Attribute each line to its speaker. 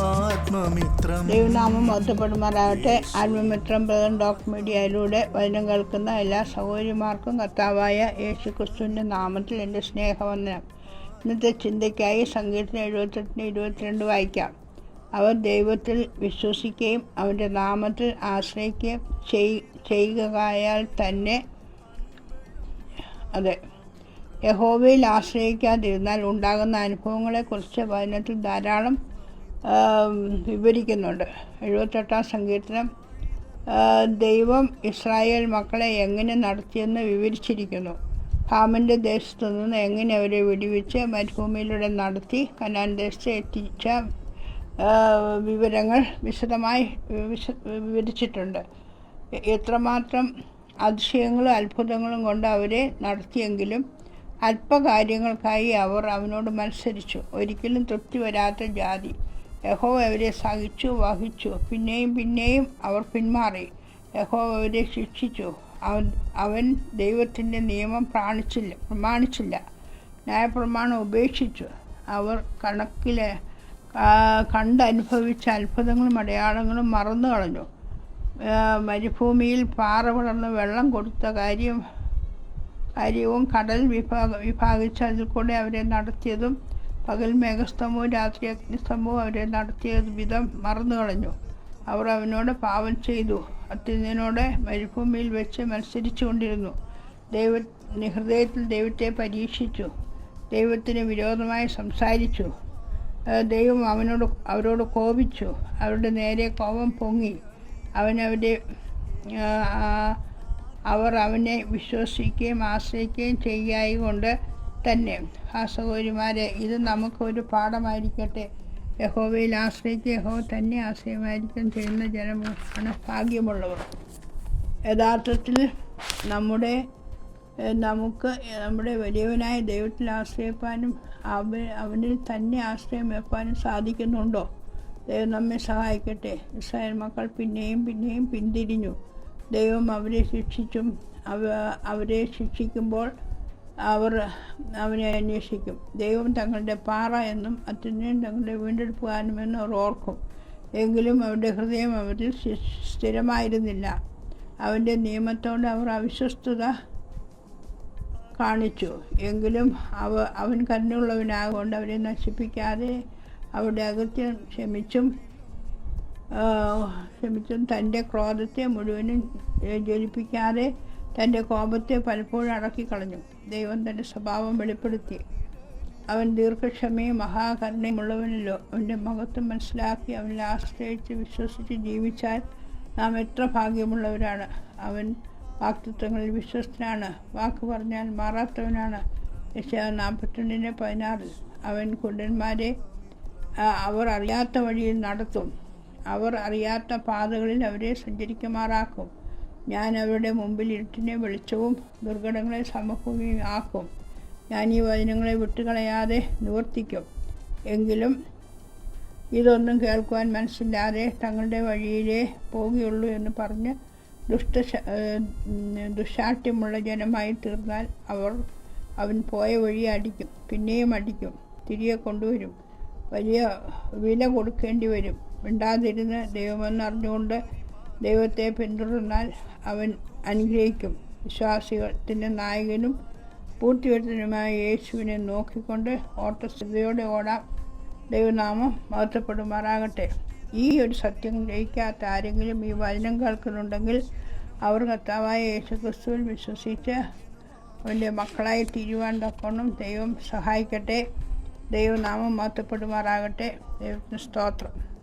Speaker 1: ആത്മമിത്രം
Speaker 2: ദൈവനാമം മഹത്വപ്പെടുമാറാകട്ടെ. ആത്മമിത്രം ബ്രദർ ഡോക് മീഡിയയിലൂടെ വചനം കേൾക്കുന്ന എല്ലാ സഹോദരിമാർക്കും കർത്താവായ യേശു ക്രിസ്തുവിന്റെ നാമത്തിൽ എന്റെ സ്നേഹവന്ദനം. ഇന്നത്തെ ചിന്തയ്ക്കായി സങ്കീർത്തനം എഴുപത്തെട്ടിന് ഇരുപത്തിരണ്ട് വായിക്കാം. അവർ ദൈവത്തിൽ വിശ്വസിക്കുകയും അവന്റെ നാമത്തിൽ ആശ്രയിക്കുകയും ചെയ്- ചെയ്യുകയാൽ തന്നെ അതെ. യഹോവയിൽ ആശ്രയിക്കാതിരുന്നാൽ ഉണ്ടാകുന്ന അനുഭവങ്ങളെക്കുറിച്ച് വചനത്തിൽ ധാരാളം വിവരിക്കുന്നുണ്ട്. എഴുപത്തെട്ടാം സങ്കീർത്തനം ദൈവം ഇസ്രായേൽ മക്കളെ എങ്ങനെ നടത്തിയെന്ന് വിവരിച്ചിരിക്കുന്നു. ഹാമിന്റെ ദേശത്തു നിന്ന് എങ്ങനെ അവരെ വെടിവെച്ച് മരുഭൂമിയിലൂടെ നടത്തി കനാൻ ദേശത്ത് എത്തിച്ച വിവരങ്ങൾ വിശദമായി വിവരിച്ചിട്ടുണ്ട്. എത്രമാത്രം അതിശയങ്ങളും അത്ഭുതങ്ങളും കൊണ്ട് അവരെ നടത്തിയെങ്കിലും അല്പകാര്യങ്ങൾക്കായി അവർ അവനോട് മത്സരിച്ചു. ഒരിക്കലും തൃപ്തി വരാത്ത ജാതി. യഹോ അവരെ സഹിച്ചു വഹിച്ചു. പിന്നെയും പിന്നെയും അവർ പിന്മാറി. യഹോ അവരെ ശിക്ഷിച്ചു. അവൻ അവൻ ദൈവത്തിന്റെ നിയമം പ്രാണിച്ചില്ല പ്രമാണിച്ചില്ല. ന്യായപ്രമാണം ഉപേക്ഷിച്ചു. അവർ കണക്കിലെ കണ്ടനുഭവിച്ച അത്ഭുതങ്ങളും അടയാളങ്ങളും മറന്നു കളഞ്ഞു മരുഭൂമിയിൽ പാറ വളർന്ന് വെള്ളം കൊടുത്ത കാര്യം കാര്യവും കടൽ വിഭാഗ വിഭാഗിച്ച് അതിൽ കൂടെ അവരെ നടത്തിയതും പകൽ മേഘസ്തംഭവും രാത്രി അഗ്നിസ്തംഭവും അവരെ നടത്തിയ വിധം മറന്നു കളഞ്ഞു. അവർ അവനോട് പാപം ചെയ്തു. അത്യുന്നതിനോട് മരുഭൂമിയിൽ വെച്ച് മത്സരിച്ചു കൊണ്ടിരുന്നു ദൈവ ഹൃദയത്തിൽ ദൈവത്തെ പരീക്ഷിച്ചു. ദൈവത്തിന് വിരോധമായി സംസാരിച്ചു. ദൈവം അവനോട് അവരോട് കോപിച്ചു. അവരുടെ നേരെ കോപം പൊങ്ങി. അവനവരെ അവർ അവനെ വിശ്വസിക്കുകയും ആശ്രയിക്കുകയും ചെയ്യായി കൊണ്ട് തന്നെ. ആ സഹോദരിമാരെ ഇത് നമുക്കൊരു പാഠമായിരിക്കട്ടെ. യഹോവയിൽ ആശ്രയിച്ച് യഹോ തന്നെ ആശ്രയമായിരിക്കും ചെയ്യുന്ന ജനമാണ് ഭാഗ്യമുള്ളവർ. യഥാർത്ഥത്തിൽ നമ്മുടെ നമുക്ക് നമ്മുടെ വലിയവനായ ദൈവത്തിൽ ആശ്രയിപ്പാനും അവ അവനിൽ തന്നെ ആശ്രയം വെപ്പാനും സാധിക്കുന്നുണ്ടോ? ദൈവം നമ്മെ സഹായിക്കട്ടെ. ഇസ്രായേൽ മക്കൾ പിന്നെയും പിന്നെയും പിന്തിരിഞ്ഞു. ദൈവം അവരെ ശിക്ഷിച്ചും അവ അവരെ ശിക്ഷിക്കുമ്പോൾ അവർ അവനെ അന്വേഷിക്കും. ദൈവം തങ്ങളുടെ പാറ എന്നും അത്യുന്നയും തങ്ങളുടെ വീണ്ടെടുപ്പുകാരനുമെന്നും അവർ ഓർക്കും. എങ്കിലും അവരുടെ ഹൃദയം അവരിൽ സ്ഥിരമായിരുന്നില്ല. അവന്റെ നിയമത്തോട് അവർ അവിശ്വസ്തത കാണിച്ചു. എങ്കിലും അവ അവൻ കരുണയുള്ളവനാകൊണ്ട് അവരെ നശിപ്പിക്കാതെ അവരുടെ അകത്യം ക്ഷമിച്ചും ക്ഷമിച്ചും തന്റെ ക്രോധത്തെ മുഴുവനും ജ്വലിപ്പിക്കാതെ തന്റെ കോപത്തെ പലപ്പോഴും അടക്കിക്കളഞ്ഞു ദൈവം തന്റെ സ്വഭാവം വെളിപ്പെടുത്തി. അവൻ ദീർഘക്ഷമയും മഹാകരുണയുമുള്ളവനല്ലോ. അവന്റെ മഹത്വം മനസ്സിലാക്കി അവനിൽ ആശ്രയിച്ച് വിശ്വസിച്ച് ജീവിച്ചാൽ നാം എത്ര ഭാഗ്യമുള്ളവരാണ്. അവൻ വാക്തത്വങ്ങളിൽ വിശ്വസ്തനാണ്. വാക്ക് പറഞ്ഞാൽ മാറാത്തവനാണ്. യശ നാൽപ്പത്തിരണ്ടിന് പതിനാറിൽ അവൻ കുണ്ടന്മാരെ അവർ അറിയാത്ത വഴിയിൽ നടത്തും. അവർ അറിയാത്ത പാതകളിൽ അവരെ സഞ്ചരിക്കുമാറാക്കും. ഞാൻ അവരുടെ മുമ്പിൽ ഇരുട്ടിനെ വെളിച്ചവും ദുർഘടങ്ങളെ സമഭൂമിയും ആക്കും. ഞാൻ ഈ വചനങ്ങളെ വിട്ടുകളയാതെ നിവർത്തിക്കും. എങ്കിലും ഇതൊന്നും കേൾക്കുവാൻ മനസ്സില്ലാതെ തങ്ങളുടെ വഴിയിലേ പോകുകയുള്ളൂ എന്ന് പറഞ്ഞ് ദുഷ്ട ദുശാഠ്യമുള്ള ജനമായി തീർന്നാൽ അവർ അവൻ പോയ വഴി അടിക്കും. പിന്നെയും അടിക്കും. തിരികെ കൊണ്ടുവരും. വലിയ വില കൊടുക്കേണ്ടി വരും. മിണ്ടാതിരുന്ന് ദൈവമെന്ന് അറിഞ്ഞുകൊണ്ട് ദൈവത്തെ പിന്തുടർന്നാൽ അവൻ അനുഗ്രഹിക്കും. വിശ്വാസികത്തിന്റെ നായകനും പൂർത്തിവരുത്തനുമായ യേശുവിനെ നോക്കിക്കൊണ്ട് ഓട്ടസ്ഥിതിയോടെ ഓടാം. ദൈവനാമം മഹത്വപ്പെടുമാറാകട്ടെ. ഈ ഒരു സത്യം ഗ്രഹിക്കാത്ത ആരെങ്കിലും ഈ വചനം കേൾക്കുന്നുണ്ടെങ്കിൽ അവർ കർത്താവായ യേശു ക്രിസ്തുവിൽ വിശ്വസിച്ച് അവന്റെ മക്കളായി തീരുവാൻ തക്കോണം ദൈവം സഹായിക്കട്ടെ. ദൈവനാമം മഹത്വപ്പെടുമാറാകട്ടെ. ദൈവത്തിന് സ്തോത്രം.